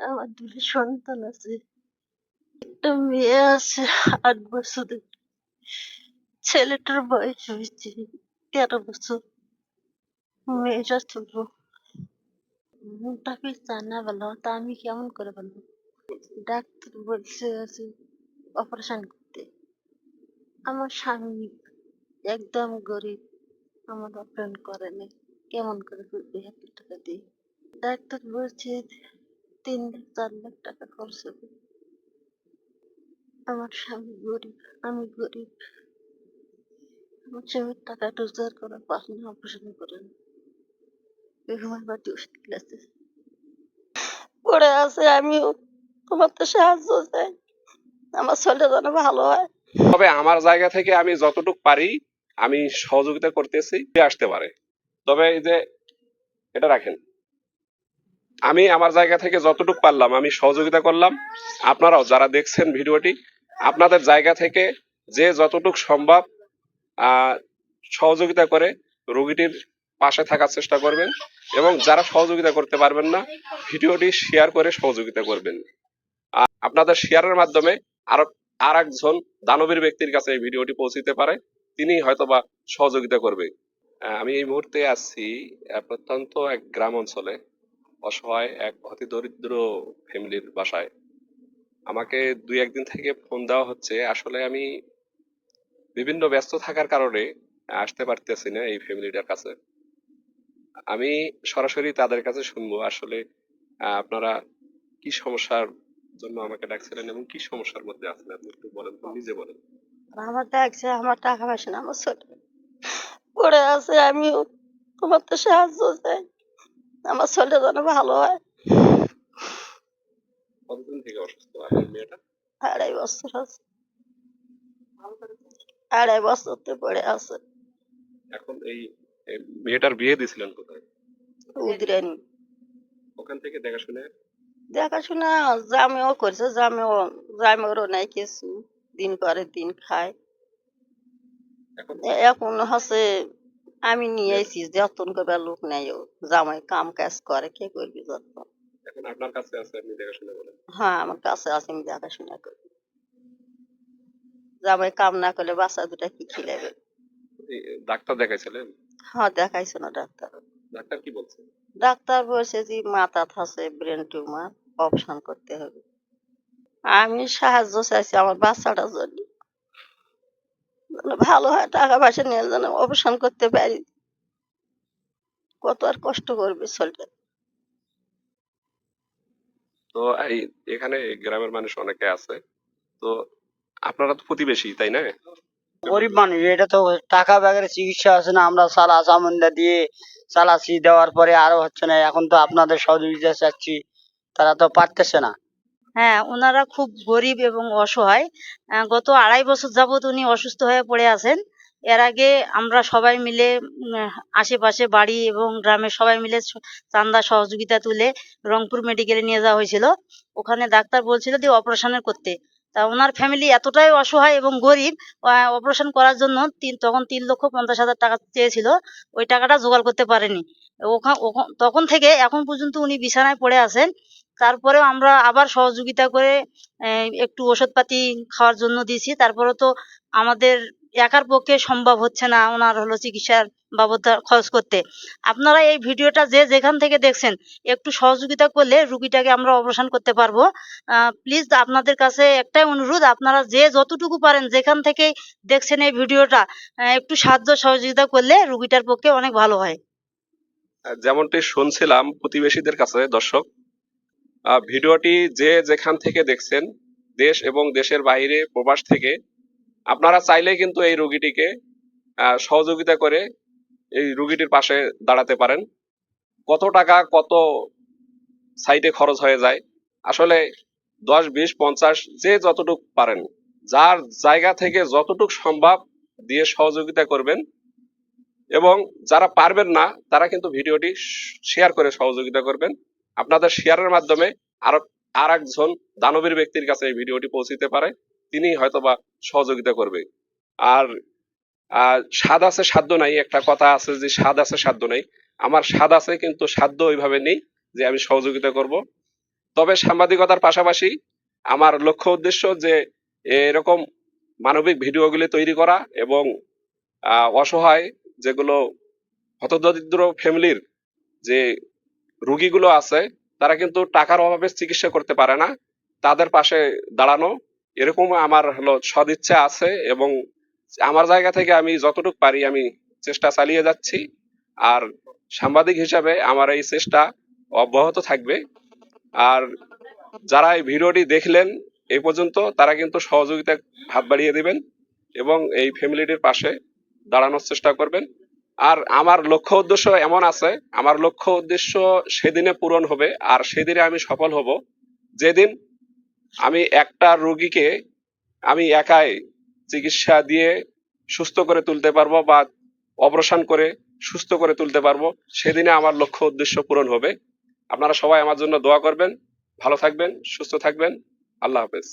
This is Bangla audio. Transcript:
আমার দুটো সন্তান আছে একটা মেয়ে আছে আট বছরের ছেলেটার বয়স হয়েছে তেরো বছর মেয়েটা ছোট তাকে জানা বলো তা আমি কেমন করে বলব ডাক্তার বলছে অপারেশন করতে আমার স্বামী একদম গরিব আমার অপারেশন করেনি কেমন করে করবে এত টাকা দিয়ে ডাক্তার বলছে তিন চার লাখ টাকা খরচ হবে। আমার স্বামী গরিব, আমি গরিব। আমার স্বামীর টাকা রোজগার করা পাস না অপারেশন করেন বেগমের বাড়ি ওষুধ গেছে পড়ে আছে, আমিও তোমার তো সাহায্য চাই। আমার ছেলে যেন ভালো হয়। তবে আমার জায়গা থেকে আমি যতটুক পারি, আমি সহযোগিতা করতেছি আসতে পারে। তবে এই যে, এটা রাখেন। আমি আমার জায়গা থেকে যতটুকু পারলাম, আমি সহযোগিতা করলাম। আপনারাও যারা দেখছেন ভিডিওটি, আপনাদের জায়গা থেকে যে যতটুক সম্ভব সহযোগিতা করে রোগীটির পাশে থাকার চেষ্টা করবেন এবং যারা সহযোগিতা করতে পারবেন না, ভিডিওটি শেয়ার করে সহযোগিতা করবেন। আপনাদের শেয়ারের মাধ্যমে আরও আর একজন দানবীর ব্যক্তির কাছে এই ভিডিওটি পৌঁছিতে পারে, তিনি হয়তোবা সহযোগিতা করবে। আমি এই মুহূর্তে আছি প্রত্যন্ত এক গ্রাম অঞ্চলে। অসহায় এক অতি দরিদ্র ফ্যামিলির বাসায়। আমাকে দুই একদিন থেকে ফোন দেওয়া হচ্ছে আসলে আমি বিভিন্ন ব্যস্ত থাকার কারণে আসতে পারতেছি না এই ফ্যামিলিটার কাছে। আমি সরাসরি তাদের কাছে শুনব আসলে আপনারা কি সমস্যার জন্য আমাকে ডাকছিলেন এবং কি সমস্যার মধ্যে আছেন আপনি একটু বলেন তো, নিজে বলেন। আমার ডাকছে আমার টাকা পয়সা না আমার ছোট পড়ে আছে আমিও তোমার তো সাহায্য চাই। আমার ছেলে যেন ভালো হয়। কতদিন থেকে অসুস্থ? আপনার মেয়েটা? আড়াই বছর আছে। আড়াই বছর তো পড়ে আছে। এখন এই এই মেয়েটার বিয়ে দিছিলেন কোথায়? উদ্রেনি। ওখান থেকে দেখাশুনে দেখাশোনা জামেও করছে জামেও জামেরও নাই কিছু। দিন করে দিন খায়। এখন হচ্ছে আমি নিয়ে এসেছি যত্ন করবার লোক নেই ও। জামাই কাম কাজ করে কে করবি যত্ন এখন আপনার কাছে আছে আপনি দেখাশুনে বলেন হ্যাঁ আমার কাছে আছে আমি দেখাশোনা করি। জামাই কাম না করলে বাচ্চা দুটা কি খিলাবে? ডাক্তার দেখাইছিলেন? হ্যাঁ দেখাইছো না ডাক্তার। ডাক্তার কি বলছে? ডাক্তার বলছে যে মাথা আছে ব্রেন টিউমার অপারেশন করতে হবে। আমি সাহায্য চাইছি আমার বাচ্চাটার জন্য। যেন ভালো হয় টাকা পয়সা নিয়ে যেন অপারেশন করতে পারি। কত আর কষ্ট করবে ছেলেটা তো এই এখানে গ্রামের মানুষ অনেকে আছে। তো আপনারা তো প্রতিবেশী তাই না? গরিব মানুষ এটা তো টাকা ব্যাগের চিকিৎসা আছে না আমরা সালা চামুন্ডা দিয়ে চালাচ্ছি দেওয়ার পরে আরও হচ্ছে না এখন তো আপনাদের সহযোগিতা চাচ্ছি তারা তো পারতেছে না। হ্যাঁ ওনারা খুব গরিব এবং অসহায়। গত আড়াই বছর যাবত উনি অসুস্থ হয়ে পড়ে আছেন। এর আগে আমরা সবাই মিলে আশেপাশে বাড়ি এবং গ্রামের সবাই মিলে চান্দা সহযোগিতা তুলে রংপুর মেডিকেলে নিয়ে যাওয়া হয়েছিল। ওখানে ডাক্তার বলছিল যে অপারেশনের করতে। তা ওনার ফ্যামিলি এতটাই অসহায় এবং গরিব অপারেশন করার জন্য তিন, তখন তিন লক্ষ পঞ্চাশ হাজার টাকা চেয়েছিল। ওই টাকাটা জোগাড় করতে পারেনি। ওখান- তখন থেকে এখন পর্যন্ত উনি বিছানায় পড়ে আছেন। তারপরেও আমরা আবার সহযোগিতা করে একটু ওষুধপাতি খাওয়ার জন্য দিয়েছি। তারপরে তো আমাদের একার পক্ষে সম্ভব হচ্ছে না ওনার হলো চিকিৎসার বাবদ খরচ করতে। আপনারা এই ভিডিওটা যে যেখান থেকে দেখছেন, একটু সহযোগিতা করলে রুগীটাকে আমরা অপারেশন করতে পারব। প্লিজ আপনাদের কাছে একটাই অনুরোধ, আপনারা যে যতটুকু পারেন, যেখান থেকে দেখছেন এই ভিডিওটা একটু সাহায্য সহযোগিতা করলে রুগীটার পক্ষে অনেক ভালো হয়। যেমনটি শুনছিলাম প্রতিবেশীদের কাছে, দর্শক ভিডিওটি যে যেখান থেকে দেখছেন, দেশ এবং দেশের বাইরে, প্রবাস থেকে, আপনারা চাইলে কিন্তু এই রোগীটিকে সহযোগিতা করে এই রুগীটির পাশে দাঁড়াতে পারেন। কত টাকা, কত সাইটে খরচ হয়ে যায়, আসলে দশ, বিশ, পঞ্চাশ, যে যতটুক পারেন, যার জায়গা থেকে যতটুক সম্ভব দিয়ে সহযোগিতা করবেন এবং যারা পারবেন না, তারা কিন্তু ভিডিওটি শেয়ার করে সহযোগিতা করবেন। আপনাদের শেয়ারের মাধ্যমে আরও আর একজন দানবীর ব্যক্তির কাছে এই ভিডিওটি পৌঁছিতে পারে, তিনি হয়তোবা সহযোগিতা করবে। আর স্বাদ আছে সাধ্য নাই, একটা কথা আছে যে স্বাদ আছে সাধ্য নাই। আমার স্বাদ আছে কিন্তু সাধ্য ওইভাবে নেই যে আমি সহযোগিতা করব। তবে সাংবাদিকতার পাশাপাশি আমার লক্ষ্য উদ্দেশ্য যে এরকম মানবিক ভিডিওগুলি তৈরি করা এবং অসহায় যেগুলো হতদরিদ্র ফ্যামিলির যে রুগীগুলো আছে, তারা কিন্তু টাকার অভাবে চিকিৎসা করতে পারে না। তাদের পাশে দাঁড়ানো, এরকম আমার হলো সদিচ্ছা আছে এবং আমার জায়গা থেকে আমি যতটুকু পারি আমি চেষ্টা চালিয়ে যাচ্ছি। আর সাংবাদিক হিসাবে আমার এই চেষ্টা অব্যাহত থাকবে। আর যারা এই ভিডিওটি দেখলেন এই পর্যন্ত তারা কিন্তু সহযোগিতা হাত বাড়িয়ে দিবেন এবং এই ফ্যামিলিটির পাশে দাঁড়ানোর চেষ্টা করবেন। আর আমার লক্ষ্য উদ্দেশ্য এমন আছে, আমার লক্ষ্য উদ্দেশ্য সেদিনে পূরণ হবে, আর সেদিনে আমি সফল হব। যেদিন আমি একটা রোগীকে আমি একাই চিকিৎসা দিয়ে সুস্থ করে তুলতে পারব বা অপারেশন করে সুস্থ করে তুলতে পারব, সেদিনে আমার লক্ষ্য উদ্দেশ্য পূরণ হবে। আপনারা সবাই আমার জন্য দোয়া করবেন, ভালো থাকবেন, সুস্থ থাকবেন। আল্লাহ হাফেজ।